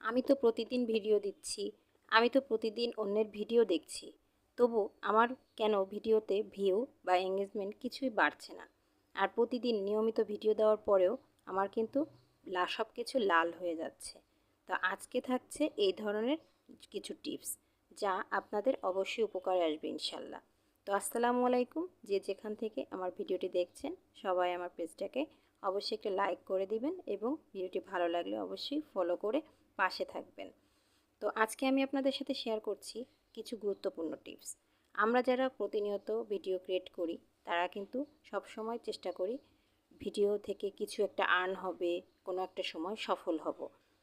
আমি তো প্রতিদিন ভিডিও দিচ্ছি, আমি তো প্রতিদিন অন্যের ভিডিও দেখছি। তবু আমার কেন ভিডিওতে ভিউ বা এঙ্গেজমেন্ট কিছুই বাড়ছে না? আর প্রতিদিন নিয়মিত ভিডিও দেওয়ার পরেও আমার কিন্তু সব কিছু লাল হয়ে যাচ্ছে। তো আজকে থাকছে এই ধরনের কিছু টিপস, যা আপনাদের অবশ্যই উপকারে আসবে ইনশাল্লাহ। তো আসসালামু আলাইকুম, যে যেখান থেকে আমার ভিডিওটি দেখছেন, সবাই আমার পেজটাকে অবশ্যই একটা লাইক করে দিবেন এবং ভিডিওটি ভালো লাগলে অবশ্যই ফলো করে পাশে থাকবেন। তো আজকে আমি আপনাদের সাথে শেয়ার করছি কিছু গুরুত্বপূর্ণ টিপস আমরা যারা প্রতিনিয়ত ভিডিও ক্রিয়েট করি, তারা কিন্তু সব সময় চেষ্টা করি ভিডিও থেকে কিছু একটা আর্ন হবে, কোনো একটা সময় সফল হব।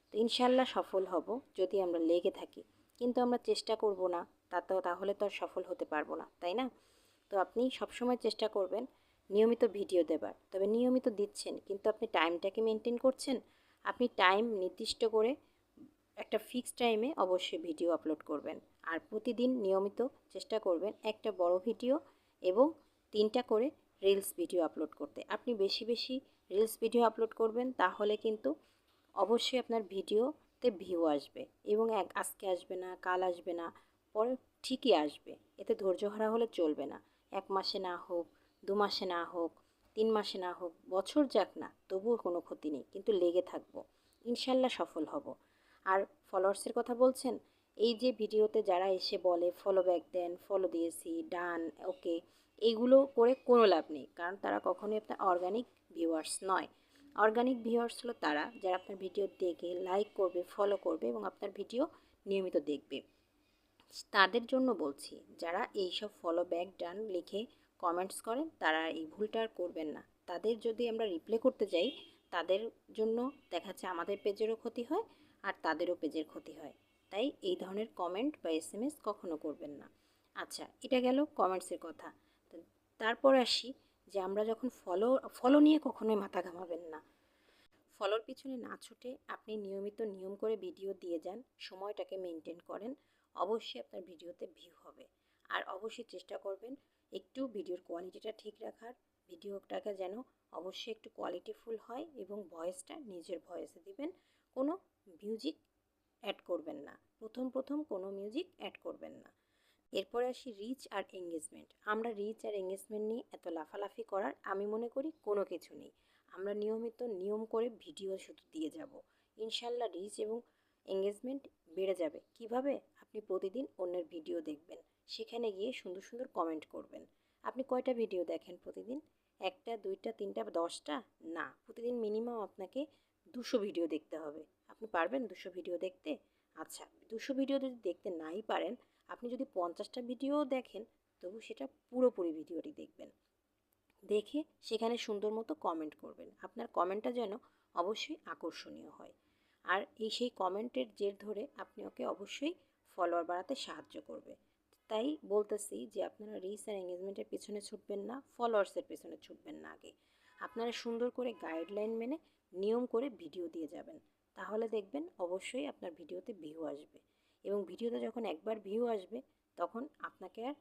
তো ইনশাল্লাহ সফল হব যদি আমরা লেগে থাকি। কিন্তু আমরা চেষ্টা করব না, তা তো তাহলে তো আর সফল হতে পারব না, তাই না? তো আপনি সবসময় চেষ্টা করবেন নিয়মিত ভিডিও দেবার। তবে নিয়মিত দিচ্ছেন, কিন্তু আপনি টাইমটাকে মেনটেন করছেন? আপনি টাইম নির্দিষ্ট করে একটা ফিক্সড টাইমে অবশ্যই ভিডিও আপলোড করবেন। আর প্রতিদিন নিয়মিত চেষ্টা করবেন একটা বড় ভিডিও এবং তিনটা করে রিলস ভিডিও আপলোড করতে। আপনি বেশি বেশি রিলস ভিডিও আপলোড করবেন, তাহলে কিন্তু অবশ্যই আপনার ভিডিওতে ভিউ আসবে এবং এক, আজকে আসবে না, কাল আসবে না, পরে ঠিকই আসবে। এতে ধৈর্য হারা হলে চলবে না। এক মাসে না হোক, দু মাসে না হোক, তিন মাসে না হোক, বছর যাক না, তবুও কোনো ক্ষতি নেই। কিন্তু লেগে থাকব। ইনশাল্লাহ সফল হব। আর ফলোয়ার্সের কথা বলছেন? এই যে ভিডিওতে যারা এসে বলে ফলো ব্যাক দেন ফলো দিয়েছি ডান ওকে এইগুলো করে কোনো লাভ নেই, কারণ তারা কখনোই আপনার অর্গানিক ভিউয়ার্স নয়। অর্গানিক ভিউয়ার্স হলো তারা যারা আপনার ভিডিও দেখে লাইক করবে ফলো করবে এবং আপনার ভিডিও নিয়মিত দেখবে। তাদের জন্য বলছি, যারা এইসব ফলো ব্যাক ডান লিখে কমেন্টস করেন, তারা এই ভুলটা আর করবেন না। তাদের যদি আমরা রিপ্লে করতে যাই, তাদের জন্য দেখা যাচ্ছে আমাদের পেজেরও ক্ষতি হয় আর তাদেরও পেজের ক্ষতি হয়। তাই এই ধরনের কমেন্ট বা এস এম এস কখনো করবেন না। আচ্ছা এটা গেল কমেন্টসের কথা। তারপর আসি যে আমরা যখন ফলো ফলো নিয়ে কখনোই মাথা ঘামাবেন না। ফলোর পিছনে না ছুটে আপনি নিয়মিত নিয়ম করে ভিডিও দিয়ে যান, সময়টাকে মেনটেন করেন, অবশ্যই আপনার ভিডিওতে ভিউ হবে। আর অবশ্যই চেষ্টা করবেন একটু ভিডিওর কোয়ালিটিটা ঠিক রাখার ভিডিওটাকে যেন অবশ্যই একটু কোয়ালিটিফুল হয় এবং ভয়েসটা নিজের ভয়েসে দিবেন। কোনো মিউজিক অ্যাড করবেন না। প্রথম প্রথম কোনো মিউজিক অ্যাড করবেন না। এরপরে আসি রিচ আর এঙ্গেজমেন্ট আমরা রিচ আর এঙ্গেজমেন্ট নিয়ে এত লাফালাফি করার আমি মনে করি কোনো কিছু নেই। আমরা নিয়মিত নিয়ম করে ভিডিও শুধু দিয়ে যাব। ইনশাল্লাহ রিচ এবং এঙ্গেজমেন্ট বেড়ে যাবে। কীভাবে? আপনি প্রতিদিন অন্যের ভিডিও দেখবেন। সেখানে গিয়ে সুন্দর সুন্দর কমেন্ট করবেন। আপনি কয়টা ভিডিও দেখেন প্রতিদিন? একটা, দুইটা, তিনটা দশটা? না। প্রতিদিন মিনিমাম আপনাকে দুশো ভিডিও দেখতে হবে। আপনি পারবেন দুশো ভিডিও দেখতে? আচ্ছা দুশো ভিডিও যদি দেখতে নাই পারেন, আপনি যদি পঞ্চাশটা ভিডিও দেখেন, তবু সেটা পুরোপুরি ভিডিওটি দেখবেন। দেখে সেখানে সুন্দর মতো কমেন্ট করবেন। আপনার কমেন্টটা যেন অবশ্যই আকর্ষণীয় হয়। আর এই সেই কমেন্টের জের ধরে আপনি ওকে অবশ্যই ফলোয়ার বাড়াতে সাহায্য করবে। তাই বলতেছি যে আপনারা রিস আর এঙ্গেজমেন্টের পেছনে ছুটবেন না ফলোয়ার্সের পেছনে ছুটবেন না আগে। আপনারা সুন্দর করে গাইডলাইন মেনে নিয়ম করে ভিডিও দিয়ে যাবেন। তাহলে দেখবেন অবশ্যই আপনার ভিডিওতে ভিউ আসবে। এবং ভিডিওতে যখন একবার ভিউ আসবে, তখন আপনাকে আর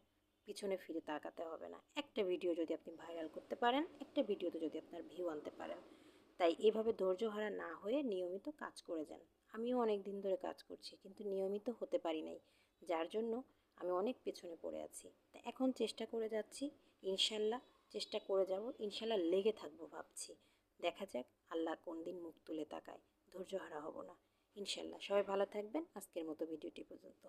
পিছনে ফিরে তাকাতে হবে না। একটা ভিডিও যদি আপনি ভাইরাল করতে পারেন, একটা ভিডিওতে যদি আপনার ভিউ আনতে পারেন। তাই এভাবে ধৈর্য হারা না হয়ে নিয়মিত কাজ করে যান। আমিও অনেক দিন ধরে কাজ করছি, কিন্তু নিয়মিত হতে পারি নাই। যার জন্য আমি অনেক পেছনে পড়ে আছি। তা এখন চেষ্টা করে যাচ্ছি, ইনশাল্লাহ চেষ্টা করে যাব, ইনশাল্লাহ লেগে থাকব ভাবছি। দেখা যাক আল্লাহ কোন দিন মুখ তুলে তাকায়। ধৈর্য হারা হব না। ইনশাল্লাহ। সবাই ভালো থাকবেন। আজকের মতো ভিডিওটি পর্যন্ত।